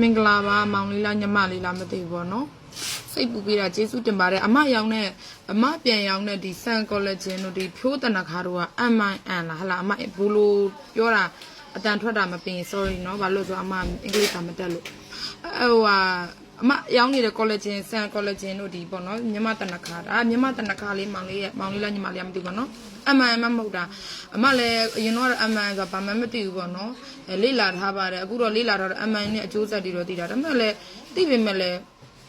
မင်္ဂလာပါမောင်လေးလားညီမလေးလားမသိဘူးပေါ့နော်စိတ်ပူပေးတာကျေးဇူးတင်ပါတယ်အမရောင်နဲ့အမပြန်ရောင်နဲ့ဒီဆန်ကောလဂျင်တို့ဒီဖြိုးတနခါတို့က MIN လားဟလာအမဘူလိုပြောတာအတန်ထွက်တာမပင် sorry နော်ဘာလို့ဆိုအမအင်္ဂလိပ်ကမတက်လို့ဟိုဟာ အမရောင်းနေတဲ့ collagen ဆန် collagen တို့ဒီပေါ့နော်မြမတနခါဒါမြမတနခါလေးမောင်လေးရဲ့မောင်လေးလားညီမလေးကမသိဘူးပေါ့နော်အမှန်အမှန်မဟုတ်တာအမလည်းအရင်တော့အမှန်ဆိုတာဘာမှမသိဘူးပေါ့နော်အဲလေ့လာထားပါတယ်အခုတော့လေ့လာထားတော့အမှန်နဲ့အကျိုးဆက်တွေတော့သိတာဒါပေမဲ့လည်းသိပေမဲ့လည်း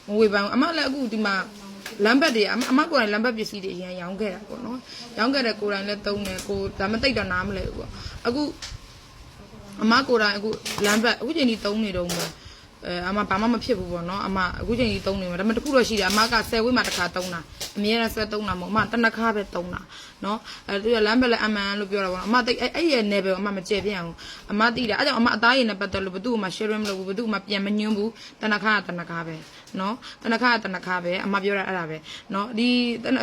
မဝေပန်းဘူးအမလည်းအခုဒီမှာလမ်းဘက်တွေအမအမကိုယ်တိုင်လမ်းဘက်ပစ္စည်းတွေအရင်ရောင်းခဲ့တာပေါ့နော်ရောင်းခဲ့တဲ့ကိုယ်တိုင်လည်းသုံးတယ်ကိုဒါမှတိတ်တော့နားမလဲဘူးပေါ့အခုအမကိုယ်တိုင်အခုလမ်းဘက်အခုချိန်ကြီးသုံးနေတော့မယ် အဲအမဘာမှမဖြစ်ဘူးပေါ့နော်အမအခုချိန်ကြီးသုံးနေမှာဒါပေမဲ့တခုတော့ရှိတယ်အမက10ဝိမှာတစ်ခါသုံးတာအမြဲတမ်းဆွဲသုံးတာမဟုတ်အမတနခါပဲသုံးတာနော်အဲသူကလမ်းဘက်လည်းအမှန်လို့ပြောတာပေါ့နော်အမတိတ်အဲ့အဲ့ရဲ့ level အမမကျေပြအောင်အမတိတာအဲ့ကြောင့်အမအသားရည်နဲ့ပတ်သက်လို့ဘသူ့ကိုမှ share မလုပ်ဘူးဘသူ့ကိုမှပြန်မညွှန်းဘူးတနခါကတနခါပဲနော်တနခါကတနခါပဲအမပြောတာအဲ့ဒါပဲနော်ဒီ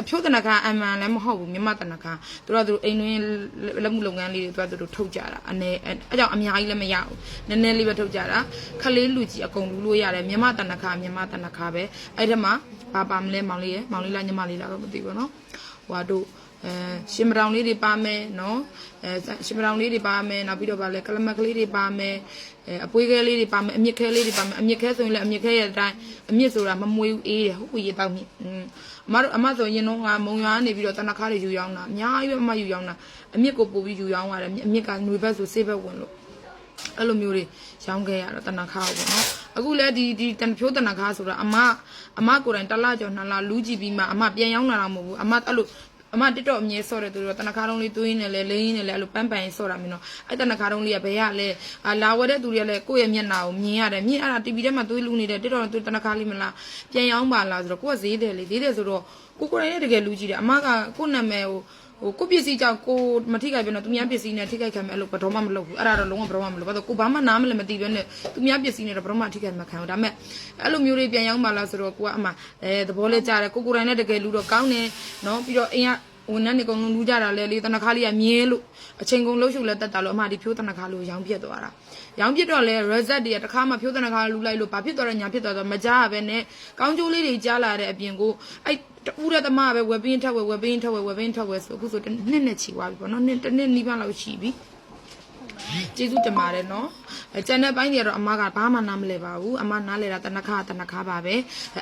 အဖြိုးတနခါအမှန်လည်းမဟုတ်ဘူးမြမတနခါသူတို့ကသူတို့အိမ်တွင်းလက်မှုလုပ်ငန်းလေးတွေသူကသူတို့ထုတ်ကြတာအနေအဲ့ကြောင့်အများကြီးလည်းမရဘူးနည်းနည်းလေးပဲထုတ်ကြတာခလေးလူကြီးအကုန်လူလို့ရတယ်မြမတနခါမြမတနခါပဲအဲ့ဒီမှာဘာပါမလဲမောင်လေးရမောင်လေးလားညီမလေးလားတော့မသိဘူးနော်ဟွာတို့အဲရှင်မတောင်လေးတွေပါမယ်နော်အဲရှင်မတောင်လေးတွေပါမယ်နောက်ပြီးတော့ဗာလဲကလမက်ကလေးတွေပါမယ်အဲအပွေးခဲလေးတွေပါမယ်အမြင့်ခဲလေးတွေပါမယ်အမြင့်ခဲဆိုရင်လည်းအမြင့်ခဲရဲ့အတိုင်းအမြင့်ဆိုတာမမွေးဘူးအေးတယ်ဟုတ်ပြီရေတောက်မြင့်อืมအမတို့အမဆိုရင်တော့ငါမုံရွာနေပြီးတော့တနခါတွေယူရောင်းတာအများကြီးပဲအမယူရောင်းတာအမြင့်ကိုပို့ပြီးယူရောင်းရတယ်အမြင့်ကຫນွေဘက်ဆိုဆေးဘက်ဝင်လို့ အဲ့လိုမျိုးတွေရောင်းခဲ့ရတော့တနခါပေါ့နော်အခုလဲဒီဒီတန်ဖြိုးတနခါဆိုတာအမအမကိုယ်တိုင်တစ်လကျော်နှစ်လလူးကြည့်ပြီးမှအမပြန်ရောင်းလာတာမဟုတ်ဘူးအမအဲ့လိုအမတက်တော့အမြဲဆော့တယ်သူတို့တနခါတုံးလေးတွေးနေလဲလိမ့်နေလဲအဲ့လိုပန်းပန်ဆော့တာမျိုးနော်အဲ့တနခါတုံးလေးကဘယ်ရလဲအာလာဝဲတဲ့သူတွေကလည်းကိုယ့်ရဲ့မျက်နှာကိုမြင်ရတယ်မြင်အဲ့ဒါ TV ထဲမှာတွေးလူနေတယ်တက်တော့သူတနခါလေးမလားပြန်ရောင်းပါလားဆိုတော့ကိုကဈေးတယ်လေဈေးတယ်ဆိုတော့ကိုကိုယ်တိုင်လည်းတကယ်လူကြည့်တယ်အမကကိုနာမည်ကို ဟိုကိုပစ္စည်းကြောင့်ကိုမထိခိုက်ပဲနော်သူများပစ္စည်းနဲ့ထိခိုက်ခံမယ်အဲ့လိုဘယ်တော့မှမလုပ်ဘူးအဲ့ဒါတော့လုံးဝဘယ်တော့မှမလုပ်ဘာလို့ကိုဘာမှနားမလဲမသိပဲနဲ့သူများပစ္စည်းနဲ့တော့ဘယ်တော့မှထိခိုက်မှာခံဘူးဒါပေမဲ့အဲ့လိုမျိုးတွေပြန်ရောက်ပါလားဆိုတော့ကိုကအမအဲသဘောလဲကြားတယ်ကိုကိုယ်တိုင်လည်းတကယ်လူတော့ကောင်းတယ်နော်ပြီးတော့အိမ်က ဝန်ထမ်းတွေအကုန်လုံးလူကြတာလဲလေတနခါလေးကမြဲလို့အချိန်ကုန်လှုပ်ရှုပ်လဲတက်တာလို့အမဒီဖြိုးတနခါလို့ရောင်းပြက်သွားတာရောင်းပြက်တော့လဲ reset တွေကတခါမှဖြိုးတနခါလူလိုက်လို့ဘာဖြစ်သွားတယ်ညာဖြစ်သွားတော့မကြားရပဲနဲ့ကောင်းကျိုးလေးတွေကြားလာတဲ့အပြင်ကိုအဲ့တူတဲ့သမားပဲဝက်ပင်းထက်ဝက်ဝက်ပင်းထက်ဝက်ဝက်ပင်းထက်ဝက်ဆိုအခုဆိုတစ်နှစ်နဲ့ချီသွားပြီပေါ့နော်နှစ်တစ်နှစ်နီးပါးလောက်ရှိပြီ ကျေးဇူးတင်ပါတယ်နော်အဲကျန်တဲ့ပိုင်းတွေကတော့အမကဘာမှနားမလဲပါဘူးအမနားလဲတာတနခါတနခါပါပဲ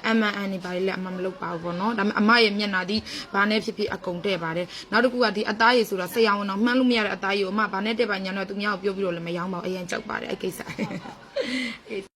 အမန်အန်နေပါလေလည်းအမမလုပ်ပါဘူးပေါ့နော်ဒါပေမဲ့အမရဲ့မျက်နှာဒီဘာနဲ့ဖြစ်ဖြစ်အကုန်တဲ့ပါတယ်နောက်တစ်ခုကဒီအသားရည်ဆိုတာဆရာဝန်တော့မှန်းလို့မရတဲ့အသားရည်ကိုအမဘာနဲ့တက်ပါညာတော့သူများကိုပြောပြီးတော့လည်းမရောင်းပါဘူးအရင်ကြောက်ပါတယ်အဲ့ကိစ္စ